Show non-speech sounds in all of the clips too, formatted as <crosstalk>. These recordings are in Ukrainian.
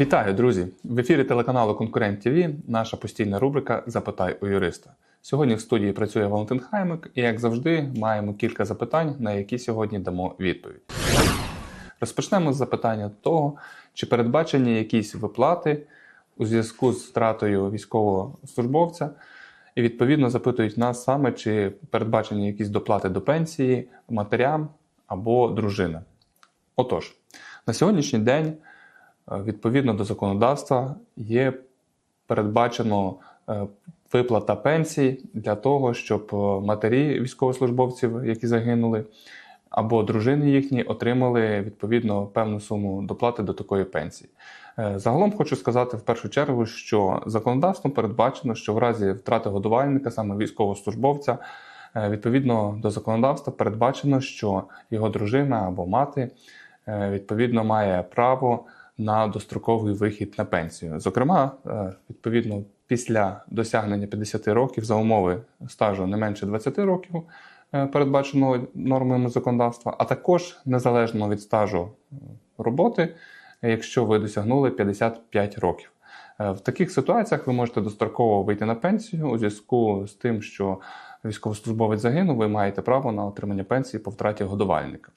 Вітаю, друзі! В ефірі телеканалу Конкурент ТВ наша постійна рубрика Запитай у юриста. Сьогодні в студії працює Валентин Хаймик, і як завжди, маємо кілька запитань, на які сьогодні дамо відповідь. Розпочнемо з запитання того, чи передбачені якісь виплати у зв'язку з втратою військового службовця, і відповідно запитують нас саме, чи передбачені якісь доплати до пенсії матерям або дружинам. Отож, на сьогоднішній день, відповідно до законодавства, є передбачено е, виплата пенсій для того, щоб е, матері військовослужбовців, які загинули, або дружини їхні отримали відповідно певну суму доплати до такої пенсії. Е, Загалом хочу сказати в першу чергу, що законодавством передбачено, що в разі втрати годувальника, саме військовослужбовця, е, відповідно до законодавства передбачено, що його дружина або мати е, відповідно має право на достроковий вихід на пенсію. Зокрема, е, відповідно, після досягнення 50 років за умови стажу не менше 20 років, е, передбаченого нормами законодавства, а також незалежно від стажу е, роботи, якщо ви досягнули 55 років. В таких ситуаціях ви можете достроково вийти на пенсію у зв'язку з тим, що військовослужбовець загинув, ви маєте право на отримання пенсії по втраті годувальника,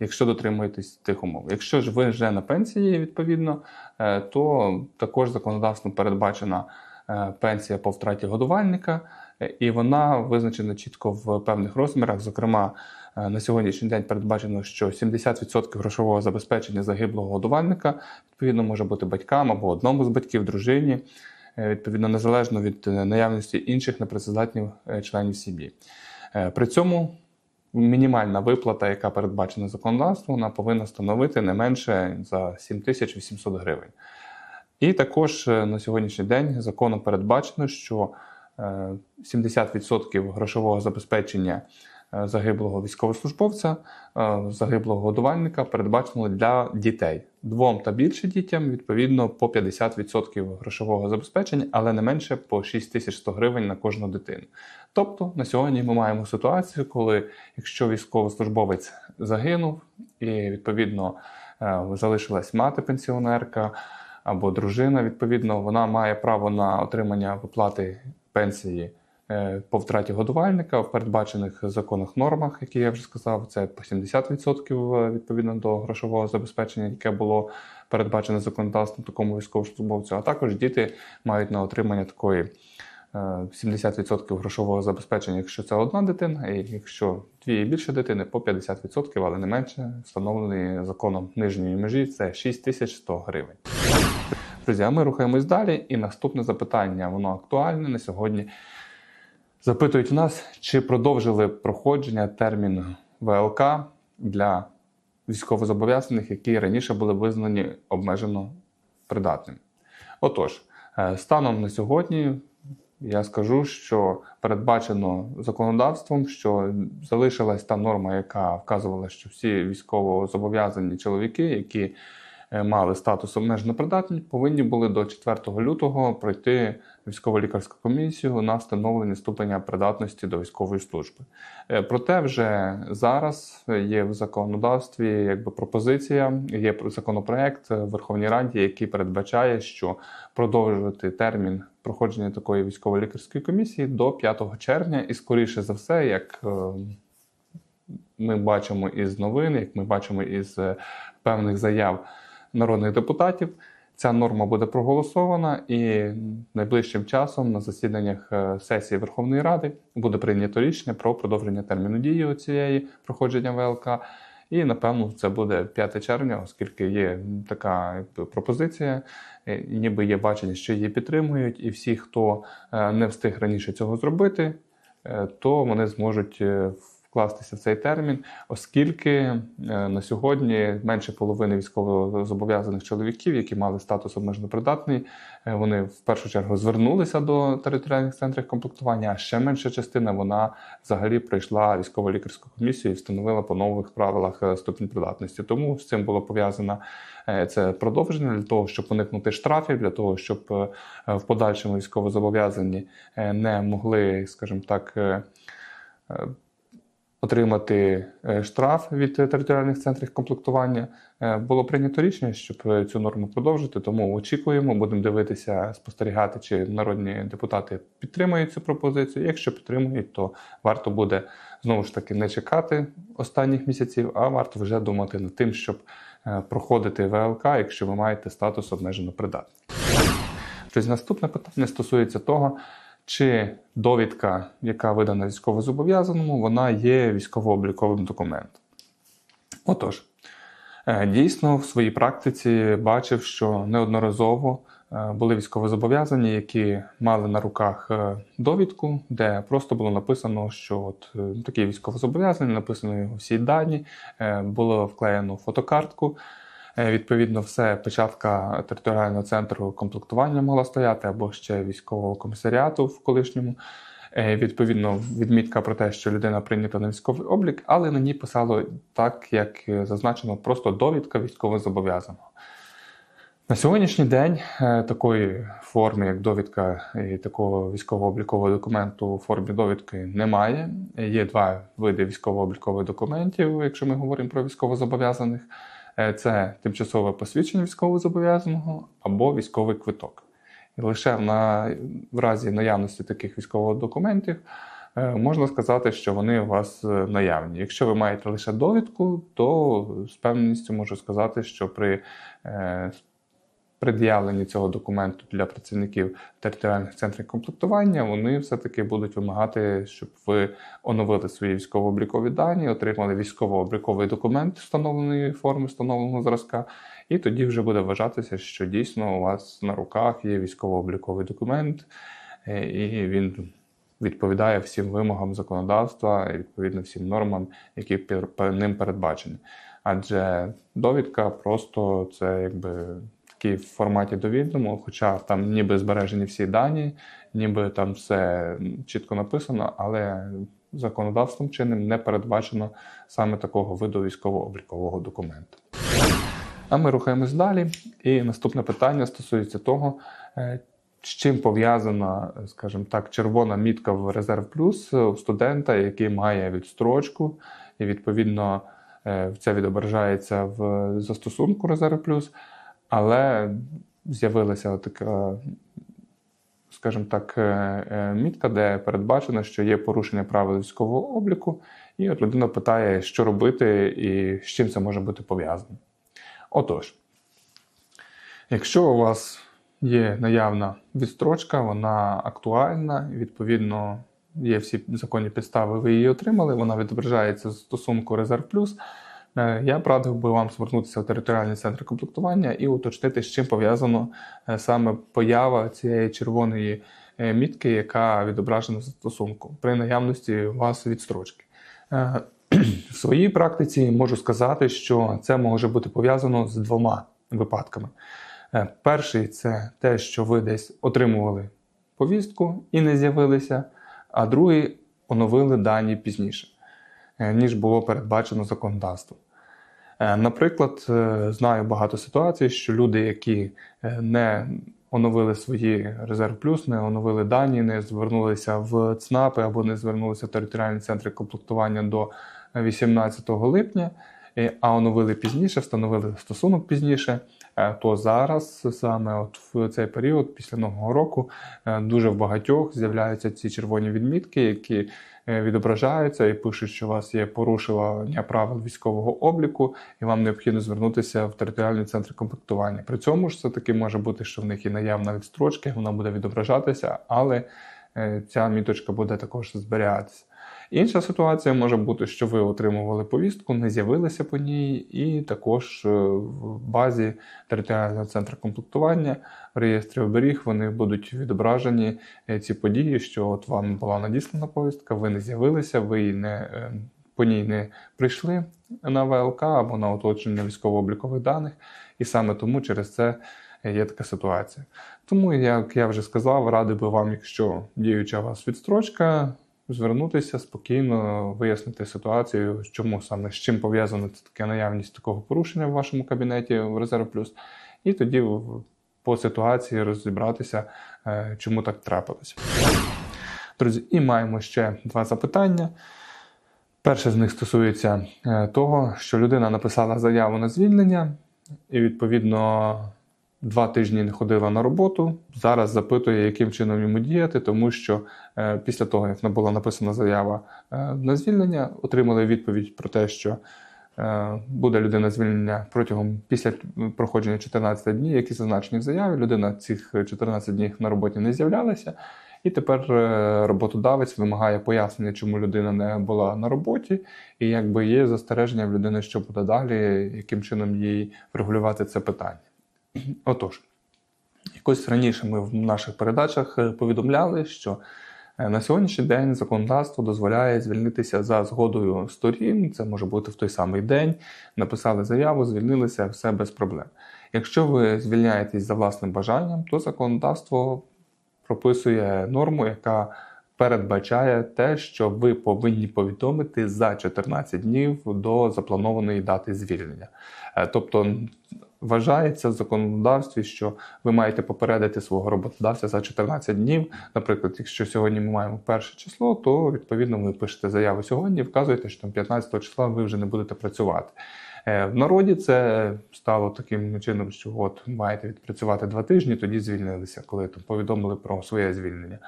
якщо дотримуєтесь тих умов. Якщо ж ви вже на пенсії, відповідно, е, то також законодавством передбачена е, пенсія по втраті годувальника, е, і вона визначена чітко в певних розмірах. Зокрема, на сьогоднішній день передбачено, що 70% грошового забезпечення загиблого годувальника відповідно може бути батькам або одному з батьків, дружині, відповідно незалежно від наявності інших непрацездатних членів сім'ї. При цьому мінімальна виплата, яка передбачена законодавством, вона повинна становити не менше за 7800 гривень. І також е, на сьогоднішній день законом передбачено, що е, 70% грошового забезпечення е, загиблого військовослужбовця, е, загиблого годувальника передбачено для дітей. Двом та більше дітям, відповідно, по 50% грошового забезпечення, але не менше по 6100 гривень на кожну дитину. Тобто на сьогодні ми маємо ситуацію, коли якщо військовослужбовець загинув і відповідно е, залишилась мати пенсіонерка або дружина, відповідно, вона має право на отримання виплати пенсії е, по втраті годувальника в передбачених законах нормах, які я вже сказав, це по 70% е, відповідно до грошового забезпечення, яке було передбачене законодавством такому військовослужбовцю. А також діти мають на отримання такої е, 70% грошового забезпечення, якщо це одна дитина, і якщо дві і більше дитини, по 50%, але не менше, встановлений законом нижньої межі це 6100 гривень. Друзі, а ми рухаємось далі. І наступне запитання, воно актуальне на сьогодні. Запитують в нас, чи продовжили проходження терміну ВЛК для військовозобов'язаних, які раніше були визнані обмежено придатними. Отож, е, станом на сьогодні я скажу, що передбачено законодавством, що залишилась та норма, яка вказувала, що всі військовозобов'язані чоловіки, які е, мали статус обмежено придатні, повинні були до 4 лютого пройти військово-лікарську комісію на встановлення ступеня придатності до військової служби. Е, Проте вже зараз є в законодавстві якби пропозиція, є законопроект в Верховній Раді, який передбачає, що продовжувати термін проходження такої військово-лікарської комісії до 5 червня, і скоріше за все, як е, ми бачимо із новин, як ми бачимо із е, певних заяв народних депутатів. Ця норма буде проголосована, і найближчим часом на засіданнях е, сесії Верховної Ради буде прийнято рішення про продовження терміну дії цієї проходження ВЛК. І напевно це буде 5 червня, оскільки є така якби, пропозиція, е, ніби є бачення, що її підтримують, і всі, хто е, не встиг раніше цього зробити, то вони зможуть вкластися в цей термін, оскільки е, на сьогодні менше половини військовозобов'язаних чоловіків, які мали статус обмежено придатний, е, вони в першу чергу звернулися до територіальних центрів комплектування. А ще менша частина вона взагалі пройшла військово-лікарську комісію і встановила по нових правилах е, ступінь придатності. Тому з цим було пов'язано це продовження для того, щоб уникнути штрафів, для того, щоб в подальшому військовозобов'язані не могли, скажімо так. Отримати е, штраф від територіальних центрів комплектування. Е, Було прийнято рішення, щоб е, цю норму продовжити, тому очікуємо, будемо дивитися, спостерігати, чи народні депутати підтримують цю пропозицію. Якщо підтримують, то варто буде знову ж таки не чекати останніх місяців, а варто вже думати над тим, щоб проходити ВЛК, якщо ви маєте статус обмежено придатний. Тобто наступне питання стосується того, чи довідка, яка видана військовозобов'язаному, вона є військово-обліковим документом. Отож, е, дійсно в своїй практиці бачив, що неодноразово е, були військовозобов'язані, які мали на руках е, довідку, де просто було написано, що от такі військовозобов'язані, написано його всі дані, було вклеєно фотокартку. Е, Відповідно, все печатка територіального центру комплектування могла стояти або ще військового комісаріату в колишньому. Е, Відповідно, відмітка про те, що людина прийнята на військовий облік, але на ній писало так, як е, зазначено, просто довідка військовозобов'язаного. На сьогоднішній день такої форми, як довідка і такого військово-облікового документу у формі довідки немає. Є два види військово-облікових документів, якщо ми говоримо про військовозобов'язаних. Е, Це тимчасове посвідчення військовозобов'язаного або військовий квиток. І лише на, в разі наявності таких військових документів е, можна сказати, що вони у вас е, наявні. Якщо ви маєте лише довідку, то з певністю можу сказати, що при пред'явленні цього документу для працівників територіальних центрів комплектування, вони все-таки будуть вимагати, щоб ви оновили свої військово-облікові дані, отримали військово-обліковий документ встановленої форми, встановленого зразка, і тоді вже буде вважатися, що дійсно у вас на руках є військово-обліковий документ, е, і він відповідає всім вимогам законодавства і відповідно всім нормам, які ним передбачені. Адже довідка просто це якби такий в форматі довідному, хоча там ніби збережені всі дані, ніби там все чітко написано, але законодавством чинним не передбачено саме такого виду військово-облікового документу. А ми рухаємось далі. І наступне питання стосується того, е, з чим пов'язана, скажімо так, червона мітка в Резерв Плюс у студента, який має відстрочку, і відповідно е, це відображається в застосунку Резерв Плюс, але з'явилася така, скажімо так, е, е, мітка, де передбачено, що є порушення правил військового обліку, і от людина питає, що робити і з чим це може бути пов'язано. Отож, якщо у вас є наявна відстрочка, вона актуальна, відповідно, є всі законні підстави, ви її отримали, вона відображається з стосунку Резерв Плюс. Е, Я б радив би вам звернутися в територіальний центр комплектування і уточнити, з чим пов'язано е, саме поява цієї червоної е, мітки, яка відображена в застосунку при наявності у вас відстрочки. <clears throat> В своїй практиці можу сказати, що це може бути пов'язано з двома випадками. Перший це те, що ви десь отримували повістку і не з'явилися, а другий оновили дані пізніше, ніж було передбачено законодавством. Е, Наприклад, е, знаю багато ситуацій, що люди, які е, не оновили свої резерв плюс, не оновили дані, не звернулися в ЦНАПи або не звернулися в територіальні центри комплектування до 18 липня, е, а оновили пізніше, встановили стосунок пізніше, е, то зараз, саме от в цей період, після нового року, е, дуже в багатьох з'являються ці червоні відмітки, які е, відображаються і пишуть, що у вас є порушення правил військового обліку, і вам необхідно звернутися в територіальний центр комплектування. При цьому ж все таки може бути, що в них є наявна відстрочка, вона буде відображатися, але е, ця міточка буде також зберігатися. Інша ситуація може бути, що ви отримували повістку, не з'явилися по ній, і також е, в базі територіального центру комплектування в реєстрі оберіг вони будуть відображені е, ці події, що от вам була надіслана повістка, ви не з'явилися, ви її не, е, по ній не прийшли на ВЛК або на уточнення військово-облікових даних, і саме тому через це є така ситуація. Тому, як я вже сказав, радий би вам, якщо діюча у вас відстрочка, звернутися спокійно, вияснити ситуацію, чому саме з чим пов'язана така наявність такого порушення в вашому кабінеті в Резерв Плюс, і тоді по ситуації розібратися, е, чому так трапилося. Друзі, і маємо ще два запитання. Перше з них стосується е, того, що людина написала заяву на звільнення і, відповідно, два тижні не ходила на роботу. Зараз запитує, яким чином йому діяти, тому що е, після того, як була написана заява е, на звільнення, отримали відповідь про те, що е, буде людина звільнення протягом після проходження 14 днів, які зазначені в заяві. Людина цих 14 днів на роботі не з'являлася. І тепер е, роботодавець вимагає пояснення, чому людина не була на роботі, і якби є застереження в людини, що буде далі, яким чином їй врегулювати це питання. Отож, якось раніше ми в наших передачах е, повідомляли, що е, на сьогоднішній день законодавство дозволяє звільнитися за згодою сторін. Це може бути в той самий день. Написали заяву, звільнилися, все без проблем. Якщо ви звільняєтесь за власним бажанням, то законодавство прописує норму, яка передбачає те, що ви повинні повідомити за 14 днів до запланованої дати звільнення. Е, Тобто вважається в законодавстві, що ви маєте попередити свого роботодавця за 14 днів. Наприклад, якщо сьогодні ми маємо перше число, то відповідно ви пишете заяву сьогодні, вказуєте, що там 15 числа ви вже не будете працювати. Е, В народі це стало таким чином, що от маєте відпрацювати два тижні, тоді звільнилися, коли там повідомили про своє звільнення.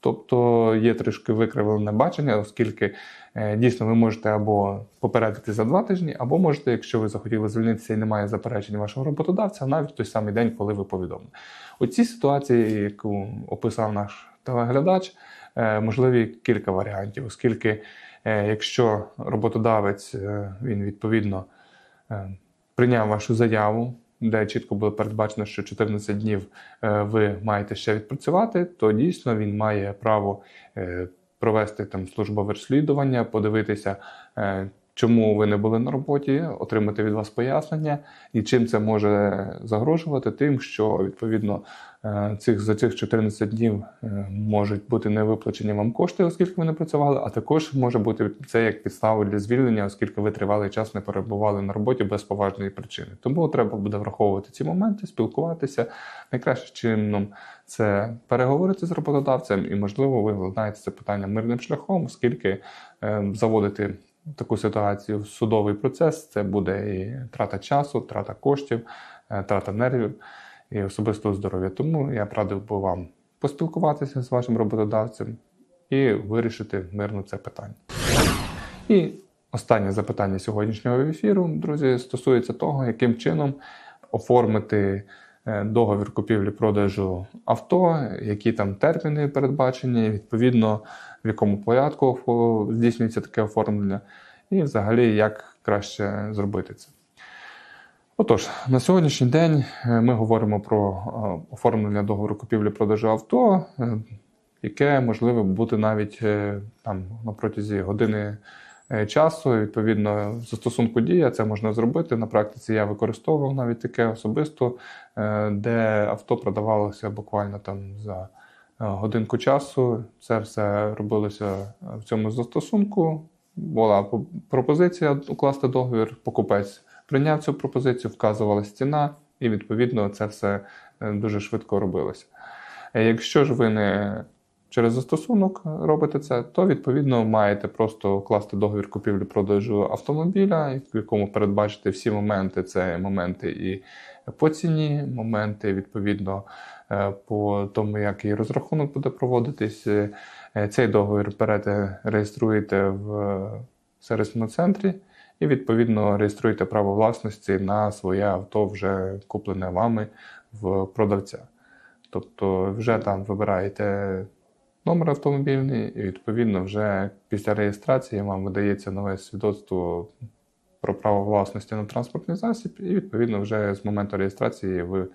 Тобто є трішки викривлене бачення, оскільки е, дійсно ви можете або попередити за два тижні, або можете, якщо ви захотіли звільнитися і немає заперечень вашого роботодавця, навіть в той самий день, коли ви повідомили. У цій ситуації, яку описав наш телеглядач, е, можливі кілька варіантів, оскільки е, якщо роботодавець він відповідно прийняв вашу заяву, де чітко було передбачено, що 14 днів е, ви маєте ще відпрацювати, то дійсно він має право е, провести там службове розслідування, подивитися, е, чому ви не були на роботі, отримати від вас пояснення, і чим це може загрожувати, тим, що відповідно е, цих за цих 14 днів е, можуть бути не виплачені вам кошти, оскільки ви не працювали, а також може бути це як підстава для звільнення, оскільки ви тривалий час не перебували на роботі без поважної причини. Тому треба буде враховувати ці моменти, спілкуватися. Найкраще чином це переговорити з роботодавцем, і можливо ви владнаєте це питання мирним шляхом, оскільки е, заводити таку ситуацію в судовий процес це буде і трата часу, трата коштів, е, трата нервів і особистого здоров'я. Тому я б радив би вам поспілкуватися з вашим роботодавцем і вирішити мирно це питання. І останнє запитання сьогоднішнього ефіру, друзі, стосується того, яким чином оформити е, договір купівлі-продажу авто, які там терміни передбачені, відповідно, в якому порядку здійснюється таке оформлення, і взагалі як краще зробити це. Отож, на сьогоднішній день е, ми говоримо про е, оформлення договору купівлі-продажу авто, е, яке можливо бути навіть там на протязі години часу. Відповідно, застосунку дія це можна зробити. На практиці я використовував навіть таке особисто, де авто продавалося буквально там за годинку часу. Це все робилося в цьому застосунку. Була пропозиція укласти договір, покупець прийняв цю пропозицію, вказувала ціна, і відповідно це все е, дуже швидко робилося. Е, Якщо ж ви не через застосунок робите це, то відповідно маєте просто укласти договір купівлі-продажу автомобіля, в якому передбачити всі моменти. Це моменти і по ціні, моменти відповідно е, по тому, як і розрахунок буде проводитись. Е, Цей договір берете, реєструєте в сервісному центрі і відповідно реєструєте право власності на своє авто, вже куплене вами в продавця. Тобто вже там вибираєте номер автомобільний, і відповідно вже після реєстрації вам видається нове свідоцтво про право власності на транспортний засіб, і відповідно вже з моменту реєстрації ви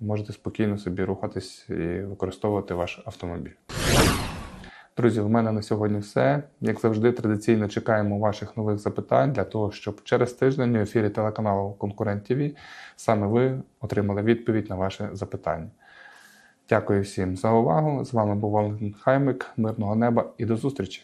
можете спокійно собі рухатись і використовувати ваш автомобіль. Друзі, у мене на сьогодні все. Як завжди, традиційно чекаємо ваших нових запитань для того, щоб через тиждень у ефірі телеканалу Конкурент ТВ саме ви отримали відповідь на ваше запитання. Дякую всім за увагу. З вами був Валентин Хаймик. Мирного неба і до зустрічі!